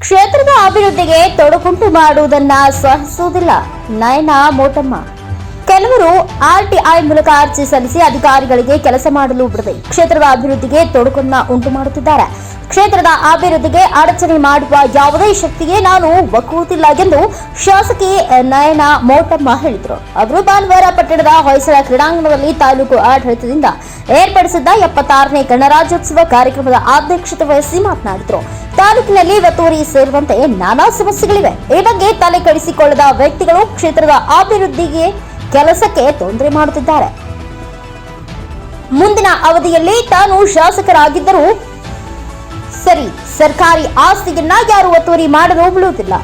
ಕ್ಷೇತ್ರದ ಅಭಿವೃದ್ಧಿಗೆ ತೊಡಕುಂಟು ಮಾಡುವುದನ್ನ ಸಹಿಸುವುದಿಲ್ಲ. ನಯನ ಮೋಟಮ್ಮ. ಕೆಲವರು ಆರ್ಟಿಐ ಮೂಲಕ ಅರ್ಜಿ ಸಲ್ಲಿಸಿ ಅಧಿಕಾರಿಗಳಿಗೆ ಕೆಲಸ ಮಾಡಲು ಬಿಡದೆ ಕ್ಷೇತ್ರದ ಅಭಿವೃದ್ಧಿಗೆ ತೊಡಕನ್ನ ಉಂಟು ಮಾಡುತ್ತಿದ್ದಾರೆ. ಕ್ಷೇತ್ರದ ಅಭಿವೃದ್ಧಿಗೆ ಅಡಚಣೆ ಮಾಡುವ ಯಾವುದೇ ಶಕ್ತಿಗೆ ನಾನು ಒಕ್ಕುವುದಿಲ್ಲ ಎಂದು ಶಾಸಕಿ ನಯನ ಮೋಟಮ್ಮ ಹೇಳಿದರು. ಅವರು ಭಾನುವಾರ ಪಟ್ಟಣದ ಹೊಯ್ಸಳ ಕ್ರೀಡಾಂಗಣದಲ್ಲಿ ತಾಲೂಕು ಆಡಳಿತದಿಂದ ಏರ್ಪಡಿಸಿದ್ದ ಎಪ್ಪತ್ತಾರನೇ ಗಣರಾಜ್ಯೋತ್ಸವ ಕಾರ್ಯಕ್ರಮದ ಅಧ್ಯಕ್ಷತೆ ವಹಿಸಿ ಮಾತನಾಡಿದರು. ತಾಲೂಕಿನಲ್ಲಿ ಒತ್ತುವರಿ ಸೇರಿದಂತೆ ನಾನಾ ಸಮಸ್ಯೆಗಳಿವೆ. ಈ ಬಗ್ಗೆ ತಲೆ ಕೆಡಿಸಿಕೊಳ್ಳದ ವ್ಯಕ್ತಿಗಳು ಕ್ಷೇತ್ರದ ಅಭಿವೃದ್ಧಿಗೆ ಕೆಲಸಕ್ಕೆ ತೊಂದರೆ ಮಾಡುತ್ತಿದ್ದಾರೆ. ಮುಂದಿನ ಅವಧಿಯಲ್ಲಿ ತಾನು ಶಾಸಕರಾಗಿದ್ದರೂ ಸರಿ, ಸರ್ಕಾರಿ ಆಸ್ತಿಯನ್ನ ಯಾರು ಒತ್ತುವರಿ ಮಾಡಲು ಬಿಡುವುದಿಲ್ಲ.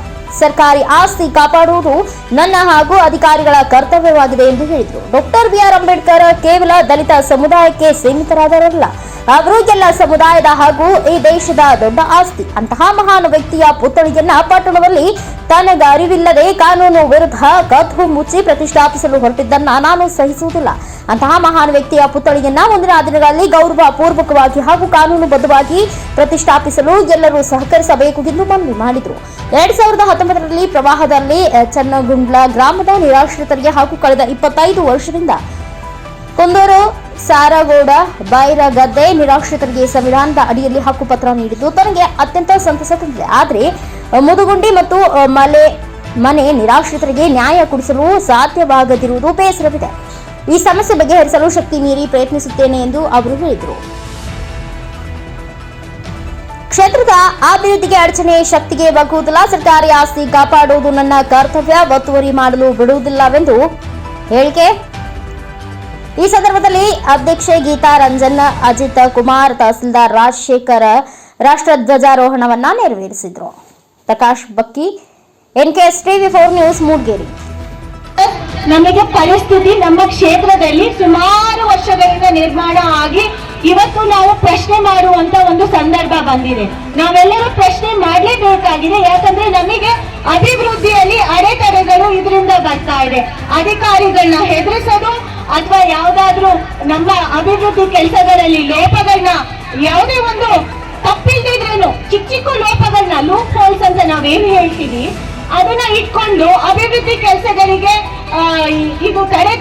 ಸರ್ಕಾರಿ ಆಸ್ತಿ ಕಾಪಾಡುವುದು ನನ್ನ ಹಾಗೂ ಅಧಿಕಾರಿಗಳ ಕರ್ತವ್ಯವಾಗಿದೆ ಎಂದು ಹೇಳಿದರು. ಡಾಕ್ಟರ್ ಬಿಆರ್ ಅಂಬೇಡ್ಕರ್ ಕೇವಲ ದಲಿತ ಸಮುದಾಯಕ್ಕೆ ಸೀಮಿತರಾದರಲ್ಲ. ಅವರು ಎಲ್ಲ ಸಮುದಾಯದ ಹಾಗೂ ಈ ದೇಶದ ದೊಡ್ಡ ಆಸ್ತಿ. ಅಂತಹ ಮಹಾನ್ ವ್ಯಕ್ತಿಯ ಪುತ್ಥಳಿಯನ್ನ ಪಟ್ಟಣದಲ್ಲಿ ತನಗ ಅರಿವಿಲ್ಲದೆ ಕಾನೂನು ವಿರುದ್ಧ ಕದ್ದು ಮುಚ್ಚಿ ಪ್ರತಿಷ್ಠಾಪಿಸಲು ಹೊರಟಿದ್ದನ್ನ ನಾನು ಸಹಿಸುವುದಿಲ್ಲ. ಅಂತಹ ಮಹಾನ್ ವ್ಯಕ್ತಿಯ ಪುತ್ಥಳಿಯನ್ನ ಮುಂದಿನ ದಿನಗಳಲ್ಲಿ ಗೌರವ ಪೂರ್ವಕವಾಗಿ ಹಾಗೂ ಕಾನೂನುಬದ್ಧವಾಗಿ ಪ್ರತಿಷ್ಠಾಪಿಸಲು ಎಲ್ಲರೂ ಸಹಕರಿಸಬೇಕು ಎಂದು ಮನವಿ ಮಾಡಿದರು. ಎರಡ್ ಸಾವಿರದ ಹತ್ತೊಂಬತ್ತರಲ್ಲಿ ಪ್ರವಾಹದಲ್ಲಿ ಚನ್ನಗುಂಡ್ಲ ಗ್ರಾಮದ ನಿರಾಶ್ರಿತರಿಗೆ ಹಾಗೂ ಕಳೆದ ಇಪ್ಪತ್ತೈದು ವರ್ಷದಿಂದ ಕುಂದೂರು ಸಾರಗೋಡ, ಬೈರಗದ್ದೆ ನಿರಾಶ್ರಿತರಿಗೆ ಸಂವಿಧಾನದ ಅಡಿಯಲ್ಲಿ ಹಕ್ಕುಪತ್ರ ನೀಡಿದ್ದು. ತನಗೆ ಅತ್ಯಂತ ಸಂತಸ ತಂದಿದೆ. ಆದರೆ, ಮುದುಗುಂಡಿ ಮತ್ತು ಮಲೆ, ಮನೆ ನಿರಾಶ್ರಿತರಿಗೆ ನ್ಯಾಯ ಕೊಡಿಸಲು ಸಾಧ್ಯವಾಗದಿರುವುದು ಬೇಸರವಿದೆ. ಈ ಸಮಸ್ಯೆ ಬಗೆಹರಿಸಲು ಶಕ್ತಿ ಮೀರಿ ಪ್ರಯತ್ನಿಸುತ್ತೇನೆ ಎಂದು ಅವರು ಹೇಳಿದರು. ಕ್ಷೇತ್ರದ ಅಭಿವೃದ್ಧಿಗೆ ಅಡಚಣೆ, ಶಕ್ತಿಗೆ ಬಗ್ಗುವುದಿಲ್ಲ ಸರ್ಕಾರಿ ಆಸ್ತಿ ಕಾಪಾಡುವುದು ನನ್ನ ಕರ್ತವ್ಯ. ಒತ್ತುವರಿ ಮಾಡಲು ಬಿಡುವುದಿಲ್ಲವೆಂದು ಹೇಳಿಕೆ ಈ ಸಂದರ್ಭದಲ್ಲಿ ಅಧ್ಯಕ್ಷೆ ಗೀತಾ ರಂಜನ್, ಅಜಿತ್ ಕುಮಾರ್, ತಹಸೀಲ್ದಾರ್ ರಾಜಶೇಖರ್ ರಾಷ್ಟ್ರ ಧ್ವಜಾರೋಹಣವನ್ನ ನೆರವೇರಿಸಿದ್ರು. Prakash Bakki, NKS TV four news, Mudigere. ನಮಗೆ ಪರಿಸ್ಥಿತಿ ನಮ್ಮ ಕ್ಷೇತ್ರದಲ್ಲಿ ಸುಮಾರು ವರ್ಷಗಳಿಂದ ನಿರ್ಮಾಣ ಆಗಿ ಇವತ್ತು ನಾವು ಪ್ರಶ್ನೆ ಮಾಡುವಂತ ಒಂದು ಸಂದರ್ಭ ಬಂದಿದೆ. ನಾವೆಲ್ಲರೂ ಪ್ರಶ್ನೆ ಮಾಡಲೇಬೇಕಾಗಿದೆ, ಯಾಕಂದ್ರೆ ನಮಗೆ ಅಭಿವೃದ್ಧಿಯಲ್ಲಿ ಅಡೆತಡೆಗಳು ಇದರಿಂದ ಬರ್ತಾ ಇದೆ. ಅಧಿಕಾರಿಗಳನ್ನ ಹೆದರಿಸೋದು ಅಥವಾ ಯಾವ್ದಾದ್ರು ನಮ್ಮ ಅಭಿವೃದ್ಧಿ ಕೆಲಸಗಳಲ್ಲಿ ಲೋಪಗಳನ್ನ ಯಾವುದೇ ಒಂದು ತಪ್ಪಿಲ್ದಿದ್ರೇನು ಚಿಕ್ಕ ಚಿಕ್ಕ ಲೋಪಗಳನ್ನ ಲೂಪ್ ಹೋಲ್ಸ್ ಅಂತ ನಾವೇನು ಹೇಳ್ತೀವಿ? ಅದನ್ನ ಇಟ್ಕೊಂಡು ಅಭಿವೃದ್ಧಿ ಕೆಲಸಗಳಿಗೆ ಇದು ತಡೆ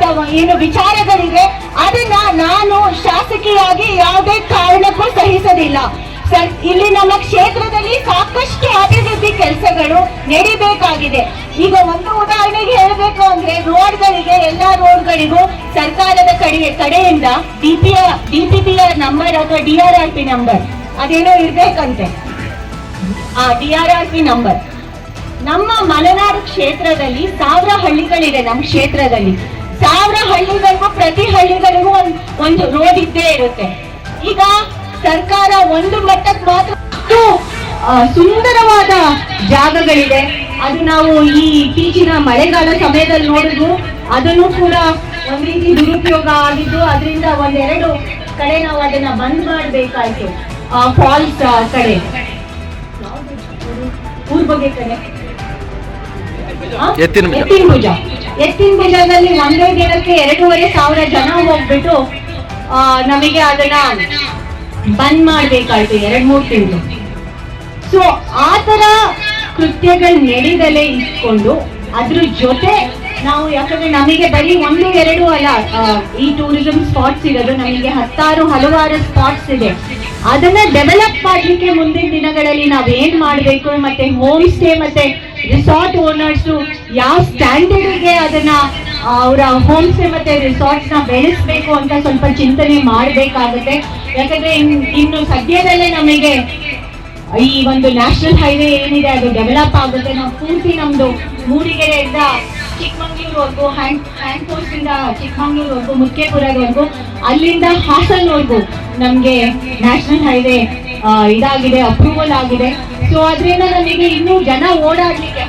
ತರುವ ಏನು ವಿಚಾರಗಳಿದೆ ಅದನ್ನ ನಾನು ಶಾಸಕಿಯಾಗಿ ಯಾವುದೇ ಕಾರಣಕ್ಕೂ ಸಹಿಸೋದಿಲ್ಲ. ಸರ್, ಇಲ್ಲಿ ನಮ್ಮ ಕ್ಷೇತ್ರದಲ್ಲಿ ಸಾಕಷ್ಟು ಅಭಿವೃದ್ಧಿ ಕೆಲಸಗಳು ನಡಿಬೇಕಾಗಿದೆ. ಈಗ ಒಂದು ಉದಾಹರಣೆಗೆ ಹೇಳಬೇಕು ಅಂದ್ರೆ ರೋಡ್ಗಳಿಗೆ, ಎಲ್ಲಾ ರೋಡ್ಗಳಿಗೂ ಸರ್ಕಾರದ ಕಡೆ, ಕಡೆಯಿಂದ ಡಿಪಿಆರ್ ಡಿಪಿಪಿಆರ್ ನಂಬರ್ ಅಥವಾ ಡಿಆರ್ಆರ್ ಪಿ ನಂಬರ್ ಅದೇನೋ ಇರ್ಬೇಕಂತೆ. ಆ ಡಿಆರ್ಆರ್ ಪಿ ನಂಬರ್ ನಮ್ಮ ಮಲೆನಾಡು ಕ್ಷೇತ್ರದಲ್ಲಿ ಸಾವಿರ ಹಳ್ಳಿಗಳಿದೆ ನಮ್ಮ ಕ್ಷೇತ್ರದಲ್ಲಿ. ಸಾವಿರ ಹಳ್ಳಿಗಳಿಗೂ, ಪ್ರತಿ ಹಳ್ಳಿಗಳಿಗೂ ಒಂದು ಒಂದು ರೋಡ್ ಇದ್ದೇ ಇರುತ್ತೆ. ಈಗ ಸರ್ಕಾರ ಒಂದು ಮಟ್ಟಕ್ಕೆ ಮಾತ್ರ ಸುಂದರವಾದ ಜಾಗಗಳಿದೆ. ಅದು ನಾವು ಈ ಇತ್ತೀಚಿನ ಮಳೆಗಾಲ ಸಮಯದಲ್ಲಿ ನೋಡಿದ್ವು. ಅದನ್ನು ಕೂಡ ಒಂದ್ ರೀತಿ ದುರುಪಯೋಗ ಆಗಿದ್ದು ಅದರಿಂದ ಒಂದೆರಡು ಕಡೆ ನಾವು ಅದನ್ನ ಬಂದ್ ಮಾಡಬೇಕಾಯ್ತು. ಫಾಲ್ಸ್ ಕಡೆ. ಊರ್ ಬಗ್ಗೆ ಕಡೆ? ಎತ್ತಿನ ಭುಜ. ಎತ್ತಿನ ಭುಜ. ಭುಜದಲ್ಲಿ ಒಂದೇ ದಿನಕ್ಕೆ ಎರಡೂವರೆ ಸಾವಿರ ಜನ ಹೋಗ್ಬಿಟ್ಟು ಆ, ನಮಗೆ ಅದನ್ನ ಬಂದ್ ಮಾಡ್ಬೇಕಾಯ್ತು ಎರಡ್ ಮೂರ್ ತಿಂಗಳು. ಸೊ ಆತರ ತರ ಕೃತ್ಯಗಳು ನಡೆದಲೇ ಇಟ್ಕೊಂಡು ಅದ್ರ ಜೊತೆ ನಾವು ಯಾಕಂದ್ರೆ ನಮಗೆ ಬರೀ ಒಂದು, ಎರಡು ಅಲ್ಲ ಈ ಟೂರಿಸಂ ಸ್ಪಾಟ್ಸ್ ಇರೋದು. ನಮಗೆ ಹತ್ತಾರು ಹಲವಾರು ಸ್ಪಾಟ್ಸ್ ಇದೆ. ಅದನ್ನ ಡೆವಲಪ್ ಮಾಡ್ಲಿಕ್ಕೆ ಮುಂದಿನ ದಿನಗಳಲ್ಲಿ ನಾವ್ ಏನ್ ಮಾಡ್ಬೇಕು ಮತ್ತೆ ಹೋಮ್ ಸ್ಟೇ ಮತ್ತೆ ರಿಸಾರ್ಟ್ ಓನರ್ಸ್ ಯಾವ ಸ್ಟ್ಯಾಂಡರ್ಡ್ಗೆ ಅದನ್ನ ಅವರ ಹೋಮ್ ಸ್ಟೇ ಮತ್ತೆ ರಿಸಾರ್ಟ್ಸ್ನ ಬೆಳೆಸ್ಬೇಕು ಅಂತ ಸ್ವಲ್ಪ ಚಿಂತನೆ ಮಾಡಬೇಕಾಗುತ್ತೆ. ಯಾಕಂದ್ರೆ ಇನ್- ಇನ್ನು ಸದ್ಯದಲ್ಲೇ ನಮಗೆ ಈ ಒಂದು ನ್ಯಾಷನಲ್ ಹೈವೇ ಏನಿದೆ, ಅದು ಡೆವಲಪ್ ಆಗುತ್ತೆ. ನಾವು ಪೂರ್ತಿ ನಮ್ದು ಮೂಡಿಗೆರೆಯಿಂದ ಚಿಕ್ಕಮಂಗ್ಳೂರ್ವರೆಗೂ, ಹ್ಯಾಂಡ್ ಹ್ಯಾಂಡ್ ಪೋಸ್ಟ್ ಇಂದ ಚಿಕ್ಕಮಂಗ್ಳೂರ್ವರೆಗೂ ಮುಖ್ಯಪುರದವರೆಗೂ ಅಲ್ಲಿಂದ ಹಾಸನ್ವರೆಗೂ ನಮ್ಗೆ ನ್ಯಾಷನಲ್ ಹೈವೇ ಇದಾಗಿದೆ, ಅಪ್ರೂವಲ್ ಆಗಿದೆ. ಸೊ ಅದರಿಂದ ನಮಗೆ ಇನ್ನೂ ಜನ ಓಡಾಡ್ಲಿಕ್ಕೆ